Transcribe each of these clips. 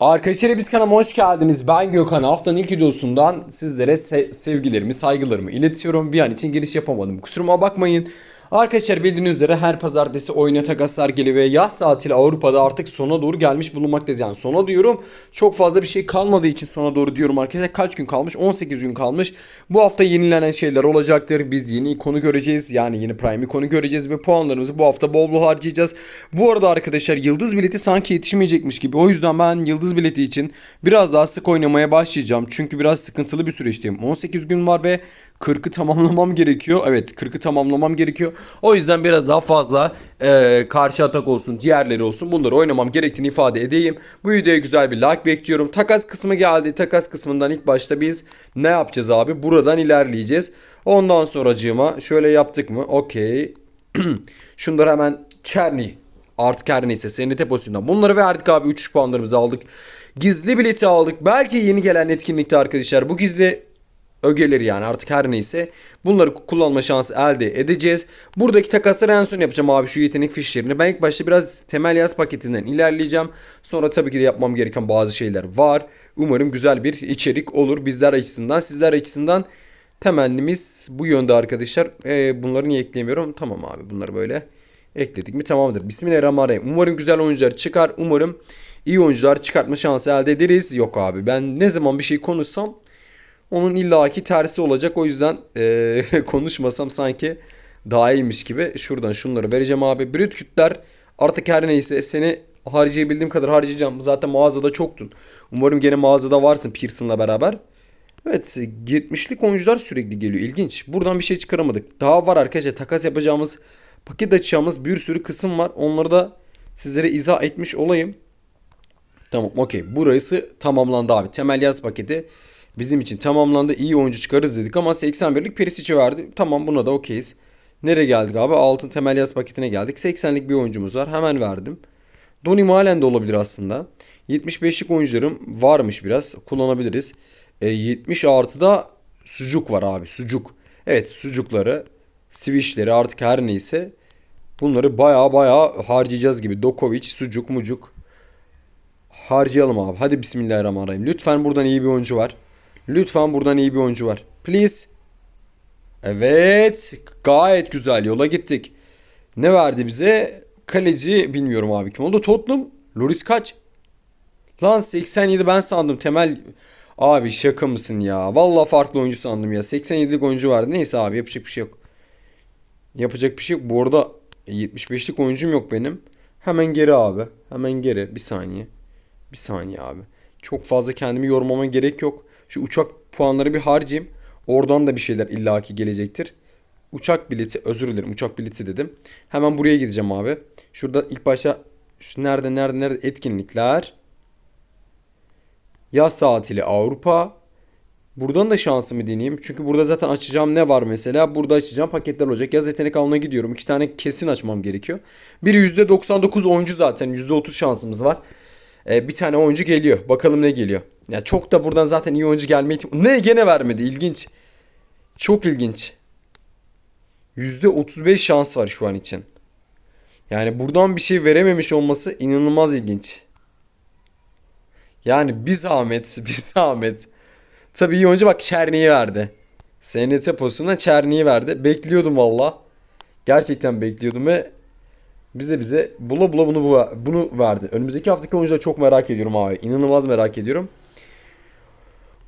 Arkadaşlar biz kanalıma hoş geldiniz. Ben Gökhan. Haftanın ilk videosundan sizlere se- sevgilerimi, saygılarımı iletiyorum. Bir an için giriş yapamadım. Kusuruma bakmayın. Arkadaşlar bildiğiniz üzere her pazartesi oyuna takaslar geliyor ve yaz tatili Avrupa'da artık sona doğru gelmiş bulunmaktayız. Yani sona diyorum çok fazla bir şey kalmadığı için sona doğru diyorum arkadaşlar. Kaç gün kalmış? 18 gün kalmış. Bu hafta yenilenen şeyler olacaktır. Biz yeni ikonu göreceğiz. Yani yeni Prime ikonu göreceğiz ve puanlarımızı bu hafta bol bol harcayacağız. Bu arada arkadaşlar yıldız bileti sanki yetişmeyecekmiş gibi. O yüzden ben yıldız bileti için biraz daha sık oynamaya başlayacağım. Çünkü biraz sıkıntılı bir süreçteyim. 18 gün var ve 40'ı tamamlamam gerekiyor. Evet 40'ı tamamlamam gerekiyor. O yüzden biraz daha fazla e, karşı atak olsun, diğerleri olsun bunları oynamam gerektiğini ifade edeyim. Bu videoya güzel bir like bekliyorum. Takas kısmı geldi. Takas kısmından ilk başta biz ne yapacağız abi? Buradan ilerleyeceğiz. Ondan sonracığıma şöyle yaptık mı? Okey. Şunları hemen Çerni. Artık her neyse SNT pozisyonundan. Bunları verdik abi. 3 puanlarımızı aldık. Gizli bileti aldık. Belki yeni gelen etkinlikte arkadaşlar bu gizli ögeleri yani artık her neyse bunları kullanma şansı elde edeceğiz. Buradaki takasları en son yapacağım abi şu yetenek fişlerini. Ben ilk başta biraz temel yaz paketinden ilerleyeceğim. Sonra tabii ki de yapmam gereken bazı şeyler var. Umarım güzel bir içerik olur bizler açısından. Sizler açısından temennimiz bu yönde arkadaşlar. Ee, bunları niye ekleyemiyorum? Tamam abi bunları böyle ekledik mi tamamdır. Bismillahirrahmanirrahim. Umarım güzel oyuncular çıkar. Umarım iyi oyuncular çıkartma şansı elde ederiz. Yok abi ben ne zaman bir şey konuşsam onun illaki tersi olacak. O yüzden eee, konuşmasam sanki daha iyiymiş gibi. Şuradan şunları vereceğim abi. Brüt kütler artık her neyse seni harcayabildiğim kadar harcayacağım. Zaten mağazada çoktun. Umarım gene mağazada varsın Pearson'la beraber. Evet 70'lik oyuncular sürekli geliyor. İlginç. Buradan bir şey çıkaramadık. Daha var arkadaşlar. Takas yapacağımız, paket açacağımız bir sürü kısım var. Onları da sizlere izah etmiş olayım. Tamam okey. Burası tamamlandı abi. Temel yaz paketi bizim için tamamlandı. İyi oyuncu çıkarız dedik ama 81'lik Perisic'i verdi. Tamam buna da okeyiz. Nereye geldik abi? Altın temel yaz paketine geldik. 80'lik bir oyuncumuz var. Hemen verdim. Donny Malen de olabilir aslında. 75'lik oyuncularım varmış biraz. Kullanabiliriz. E, 70 artıda sucuk var abi. Sucuk. Evet sucukları, switchleri artık her neyse. Bunları baya baya harcayacağız gibi. Dokovic, sucuk, mucuk. Harcayalım abi. Hadi bismillahirrahmanirrahim. Lütfen buradan iyi bir oyuncu var. Lütfen buradan iyi bir oyuncu var. Please. Evet. Gayet güzel yola gittik. Ne verdi bize? Kaleci bilmiyorum abi kim oldu. Tottenham. Loris kaç? Lan 87 ben sandım. Temel Abi şaka mısın ya? Vallahi farklı oyuncu sandım ya. 87'lik oyuncu vardı. Neyse abi yapacak bir şey yok. Yapacak bir şey yok. Bu arada 75'lik oyuncum yok benim. Hemen geri abi. Hemen geri. Bir saniye. Bir saniye abi. Çok fazla kendimi yormama gerek yok. Şu uçak puanları bir harcayayım. Oradan da bir şeyler illaki gelecektir. Uçak bileti özür dilerim uçak bileti dedim. Hemen buraya gideceğim abi. Şurada ilk başta şu nerede nerede nerede etkinlikler. Yaz tatili Avrupa. Buradan da şansımı deneyeyim. Çünkü burada zaten açacağım ne var mesela? Burada açacağım paketler olacak. Yaz yetenek alına gidiyorum. İki tane kesin açmam gerekiyor. Biri %99 oyuncu zaten. %30 şansımız var. Ee, bir tane oyuncu geliyor. Bakalım ne geliyor. Ya çok da buradan zaten iyi oyuncu gelme ihtimali. Ne gene vermedi. İlginç. Çok ilginç. %35 şans var şu an için. Yani buradan bir şey verememiş olması inanılmaz ilginç. Yani bir zahmet, bir zahmet. Tabii iyi oyuncu bak Çerni'yi verdi. SNT pozisyonuna Çerni'yi verdi. Bekliyordum valla. Gerçekten bekliyordum ve bize bize bula bula bunu bu- bunu verdi. Önümüzdeki haftaki oyuncuları çok merak ediyorum abi. İnanılmaz merak ediyorum.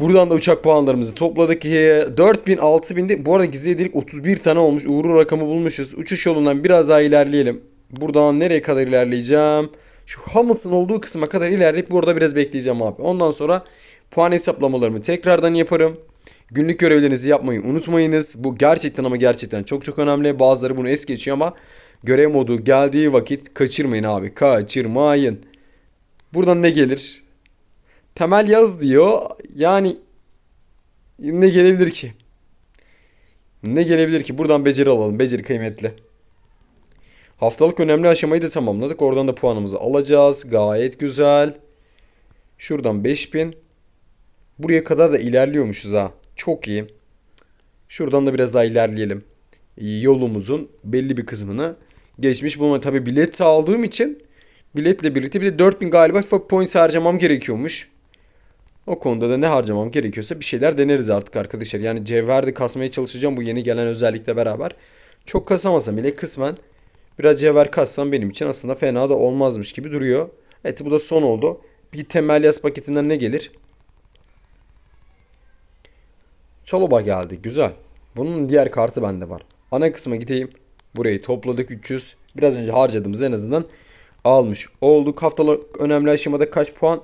Buradan da uçak puanlarımızı topladık. 4000 6000'de bu arada gizli hediyelik 31 tane olmuş. Uğurlu rakamı bulmuşuz. Uçuş yolundan biraz daha ilerleyelim. Buradan nereye kadar ilerleyeceğim? Şu Hamilton olduğu kısma kadar ilerleyip burada biraz bekleyeceğim abi. Ondan sonra puan hesaplamalarımı tekrardan yaparım. Günlük görevlerinizi yapmayı unutmayınız. Bu gerçekten ama gerçekten çok çok önemli. Bazıları bunu es geçiyor ama görev modu geldiği vakit kaçırmayın abi. Kaçırmayın. Buradan ne gelir? Temel yaz diyor. Yani ne gelebilir ki? Ne gelebilir ki? Buradan beceri alalım. Beceri kıymetli. Haftalık önemli aşamayı da tamamladık. Oradan da puanımızı alacağız. Gayet güzel. Şuradan 5000. Buraya kadar da ilerliyormuşuz ha. Çok iyi. Şuradan da biraz daha ilerleyelim. Yolumuzun belli bir kısmını geçmiş. Buna tabi bilet aldığım için biletle birlikte bir de 4000 galiba FIFA points harcamam gerekiyormuş. O konuda da ne harcamam gerekiyorsa bir şeyler deneriz artık arkadaşlar. Yani cevher de kasmaya çalışacağım bu yeni gelen özellikle beraber. Çok kasamasam bile kısmen biraz cevher kassam benim için aslında fena da olmazmış gibi duruyor. Evet bu da son oldu. Bir temel yaz paketinden ne gelir? Çaloba geldi. Güzel. Bunun diğer kartı bende var. Ana kısma gideyim. Burayı topladık 300. Biraz önce harcadığımız en azından almış olduk. Haftalık önemli aşamada kaç puan?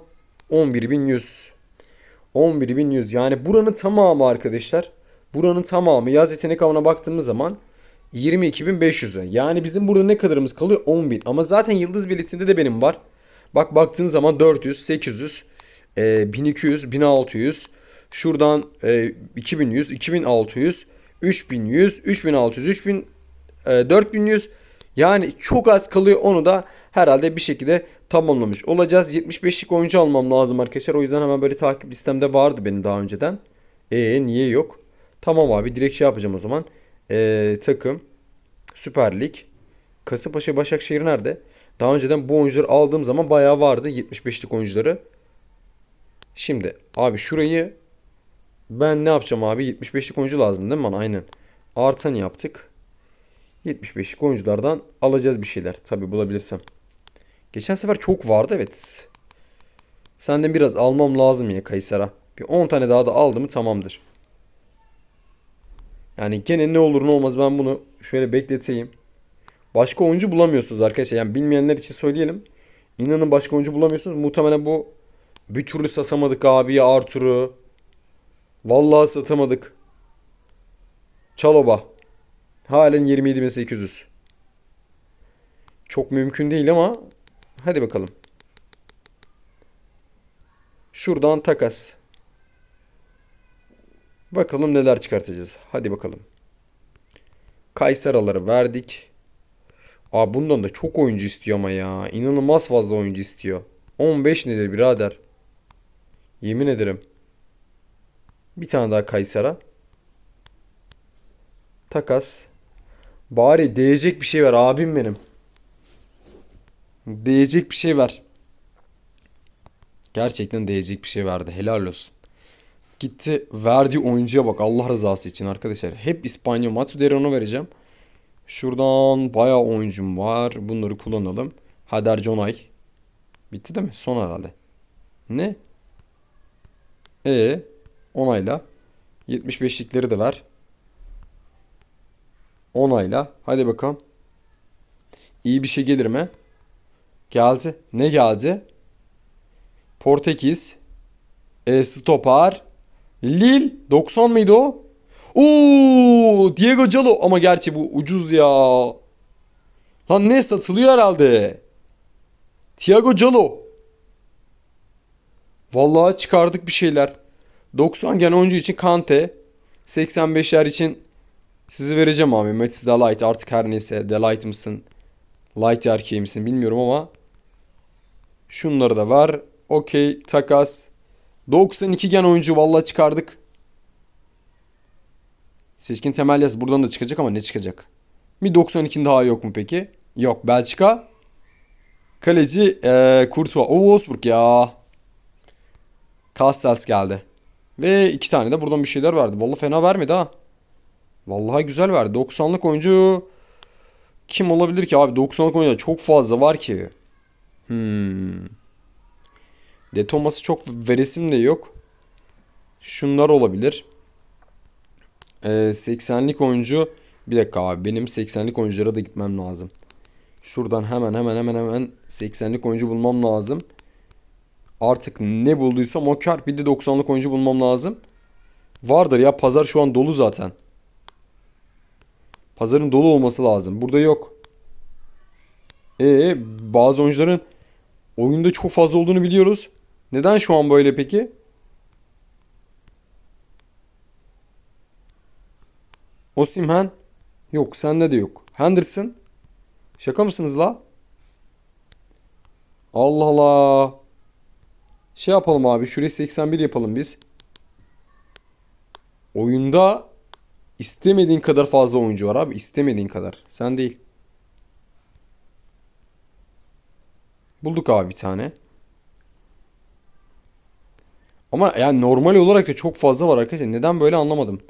11.100. 11.100 yani buranın tamamı arkadaşlar. Buranın tamamı yaz yetenek avına baktığımız zaman 22.500'e. Yani bizim burada ne kadarımız kalıyor? 10.000. Ama zaten yıldız biletinde de benim var. Bak baktığın zaman 400, 800, e, 1200, 1600. Şuradan e, 2100, 2600, 3100, 3600, 3000, e, 4100. Yani çok az kalıyor. Onu da herhalde bir şekilde tamamlamış olacağız. 75'lik oyuncu almam lazım arkadaşlar. O yüzden hemen böyle takip listemde vardı benim daha önceden. E niye yok? Tamam abi direkt şey yapacağım o zaman. E, takım Süper Lig Kasımpaşa Başakşehir nerede? Daha önceden bu oyuncuları aldığım zaman bayağı vardı 75'lik oyuncuları. Şimdi abi şurayı ben ne yapacağım abi? 75'lik oyuncu lazım değil mi bana? Aynen. Artan yaptık. 75'lik oyunculardan alacağız bir şeyler. Tabi bulabilirsem. Geçen sefer çok vardı evet. Senden biraz almam lazım ya Kayser'a. Bir 10 tane daha da aldı mı tamamdır. Yani gene ne olur ne olmaz ben bunu şöyle bekleteyim. Başka oyuncu bulamıyorsunuz arkadaşlar. Yani bilmeyenler için söyleyelim. İnanın başka oyuncu bulamıyorsunuz. Muhtemelen bu bir türlü satamadık abi Artur'u. Vallahi satamadık. Çaloba. Halen 27.800. Çok mümkün değil ama hadi bakalım. Şuradan takas. Bakalım neler çıkartacağız. Hadi bakalım. Kayseraları verdik. Aa bundan da çok oyuncu istiyor ama ya. İnanılmaz fazla oyuncu istiyor. 15 nedir birader? Yemin ederim. Bir tane daha Kaysera. Takas. Bari değecek bir şey ver abim benim. Değecek bir şey ver. Gerçekten değecek bir şey verdi. Helal olsun. Gitti verdiği oyuncuya bak Allah rızası için arkadaşlar. Hep İspanyol Matuderon'u vereceğim. Şuradan bayağı oyuncum var. Bunları kullanalım. Hader Jonay. Bitti değil mi? Son herhalde. Ne? E onayla. 75'likleri de ver. Onayla. Hadi bakalım. İyi bir şey gelir mi? Geldi. Ne geldi? Portekiz. E, stoper. Lil. 90 mıydı o? Oo, Diego Calo ama gerçi bu ucuz ya. Lan ne satılıyor herhalde. Thiago Calo. Vallahi çıkardık bir şeyler. 90 gen oyuncu için Kante. 85'ler için sizi vereceğim abi. Matisse Delight artık her neyse. Delight mısın? Light erkeği misin bilmiyorum ama. Şunları da var. Okey takas. 92 gen oyuncu vallahi çıkardık. Seçkin temel yaz buradan da çıkacak ama ne çıkacak? Bir 92'nin daha yok mu peki? Yok. Belçika. Kaleci ee, Courtois. O Wolfsburg ya. Castells geldi. Ve iki tane de buradan bir şeyler verdi. Vallahi fena vermedi ha. Vallahi güzel verdi. 90'lık oyuncu kim olabilir ki abi? 90'lık oyuncu çok fazla var ki. Hmm. De Thomas'ı çok veresim de yok. Şunlar olabilir. Ee, 80'lik oyuncu bir dakika abi benim 80'lik oyunculara da gitmem lazım. Şuradan hemen hemen hemen hemen 80'lik oyuncu bulmam lazım. Artık ne bulduysam o kar. Bir de 90'lık oyuncu bulmam lazım. Vardır ya pazar şu an dolu zaten. Pazarın dolu olması lazım. Burada yok. Ee bazı oyuncuların oyunda çok fazla olduğunu biliyoruz. Neden şu an böyle peki? Osimhen yok sende de yok. Henderson şaka mısınız la? Allah Allah. Şey yapalım abi şuraya 81 yapalım biz. Oyunda istemediğin kadar fazla oyuncu var abi. istemediğin kadar. Sen değil. Bulduk abi bir tane. Ama yani normal olarak da çok fazla var arkadaşlar. Neden böyle anlamadım.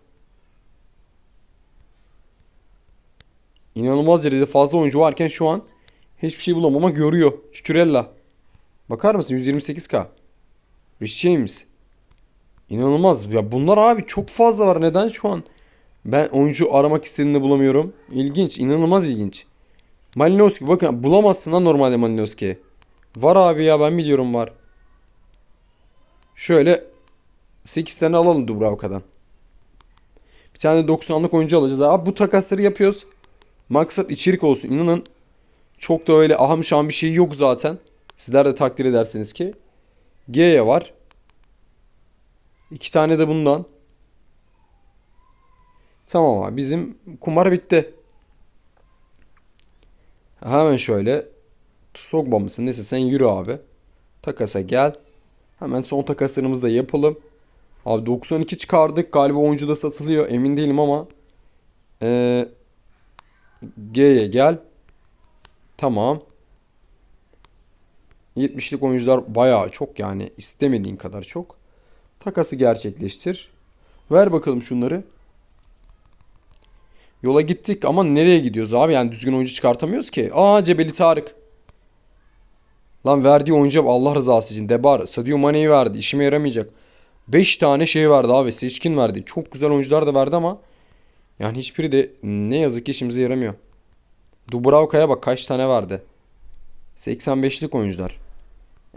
İnanılmaz derecede fazla oyuncu varken şu an hiçbir şey bulamama görüyor. Çükürella. Bakar mısın 128k. Rich James. İnanılmaz. Ya bunlar abi çok fazla var. Neden şu an ben oyuncu aramak istediğinde bulamıyorum? İlginç. inanılmaz ilginç. Malinowski bakın bulamazsın lan normalde Malinowski'yi. Var abi ya ben biliyorum var. Şöyle 8 tane alalım Dubravka'dan. Bir tane 90'lık oyuncu alacağız. Abi bu takasları yapıyoruz. Maksat içerik olsun. İnanın çok da öyle aham şahım bir şey yok zaten. Sizler de takdir edersiniz ki. G'ye var. İki tane de bundan. Tamam abi bizim kumar bitti. Hemen şöyle Tsogba mısın neyse sen yürü abi. Takasa gel. Hemen son takaslarımızı da yapalım. Abi 92 çıkardık. Galiba oyuncu da satılıyor. Emin değilim ama. Ee, G'ye gel. Tamam. 70'lik oyuncular bayağı çok yani istemediğin kadar çok. Takası gerçekleştir. Ver bakalım şunları. Yola gittik ama nereye gidiyoruz abi? Yani düzgün oyuncu çıkartamıyoruz ki. Aa Cebeli Tarık. Lan verdiği oyuncu Allah rızası için. Debar, Sadio Mane'yi verdi. İşime yaramayacak. 5 tane şey verdi abi. Seçkin verdi. Çok güzel oyuncular da verdi ama yani hiçbiri de ne yazık ki işimize yaramıyor. Dubravka'ya bak kaç tane verdi. 85'lik oyuncular.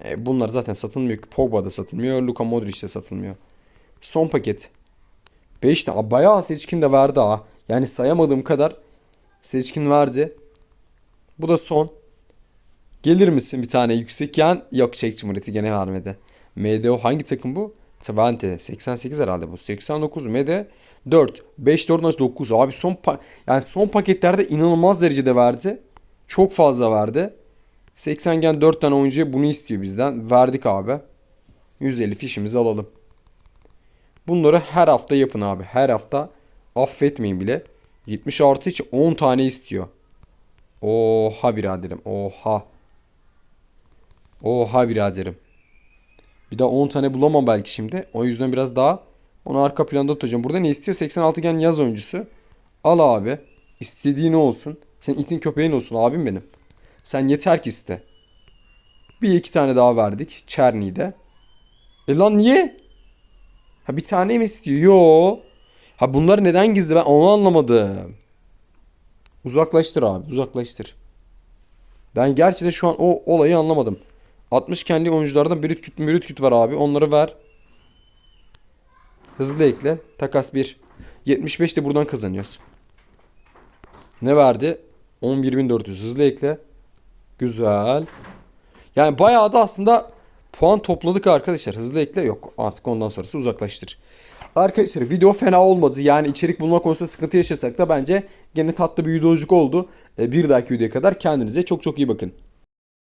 E, bunlar zaten satılmıyor. Pogba da satılmıyor. Luka Modric de satılmıyor. Son paket. 5 tane. Bayağı seçkin de verdi ha. Yani sayamadığım kadar seçkin verdi. Bu da son. Gelir misin bir tane yüksek yan? Yok Çek Cumhuriyeti gene vermedi. MDO hangi takım bu? Twente. 88 herhalde bu. 89 MD 4. 5 4 9. Abi son pa- yani son paketlerde inanılmaz derecede verdi. Çok fazla verdi. 80 gen 4 tane oyuncuya bunu istiyor bizden. Verdik abi. 150 fişimizi alalım. Bunları her hafta yapın abi. Her hafta affetmeyin bile. 70 artı için 10 tane istiyor. Oha biraderim. Oha. Oha biraderim. Bir daha 10 tane bulamam belki şimdi. O yüzden biraz daha onu arka planda tutacağım. Burada ne istiyor? 86 gen yaz oyuncusu. Al abi. İstediğin olsun. Sen itin köpeğin olsun abim benim. Sen yeter ki iste. Bir iki tane daha verdik. Çerni'de. E lan niye? Ha bir tane mi istiyor? Yo. Ha bunları neden gizli ben onu anlamadım. Uzaklaştır abi uzaklaştır. Ben gerçekten şu an o olayı anlamadım. 60 kendi oyunculardan bir küt bir küt var abi. Onları ver. Hızlı ekle. Takas 1. 75 de buradan kazanıyoruz. Ne verdi? 11.400 hızlı ekle. Güzel. Yani bayağı da aslında puan topladık arkadaşlar. Hızlı ekle yok. Artık ondan sonrası uzaklaştır. Arkadaşlar video fena olmadı. Yani içerik bulma konusunda sıkıntı yaşasak da bence gene tatlı bir videoluk oldu. Ee, Bir dahaki videoya kadar kendinize çok çok iyi bakın.